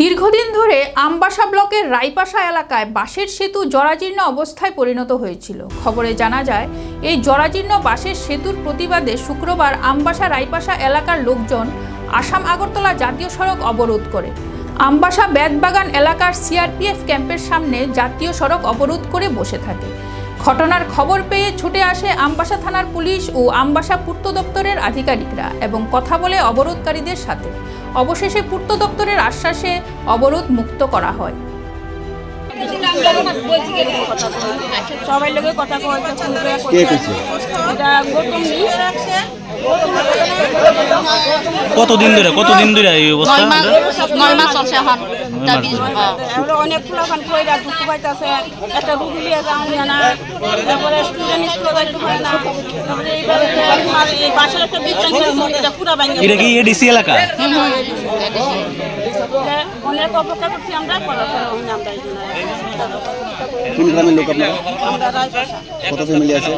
দীর্ঘদিন ধরে আমবাসা ব্লকের রাইপাশা এলাকায় বাঁশের সেতু জরাজীর্ণ অবস্থায় পরিণত হয়েছিল। খবরে জানা যায়, এই জরাজীর্ণ বাঁশের সেতুর প্রতিবাদে শুক্রবার আমবাসা রাইপাশা এলাকার লোকজন আসাম আগরতলা জাতীয় সড়ক অবরোধ করে। আমবাসা বেতবাগান এলাকার সিআরপিএফ ক্যাম্পের সামনে জাতীয় সড়ক অবরোধ করে বসে থাকে। ঘটনার খবর পেয়ে ছুটে আসে আমবাসা থানার পুলিশ ও আমবাসা পূর্ত দপ্তরের আধিকারিকরা এবং কথা বলে অবরোধকারীদের সাথে। অবশেষে পূর্ত দপ্তরের আশ্বাসে অবরোধ মুক্ত করা হয়। সবাই লোকের কথা কইছে শুনবে কে কইছে? এটা গৌতম নি কতদিন ধরে কতদিন ধরে এই অবস্থা? নয় মাস নয় মাস চলছে এখন অনেক ফুলাখান কইরা দুঃখ পাইতাছে একটা রুগী লিয়ে যাও না তারপরে স্টুডেন্ট স্কুলে যাইতে পারে না। এইবারে এই পাশের একটা বিজ্ঞান এটা পুরা ভাঙে এটা কি এডিসি এলাকা? অনেক অপেক্ষা করছি আমরা পড়াশোনা হইনি আমরা কোন গ্রামের লোক আপনারা? কত ফ্যামিলি আছে?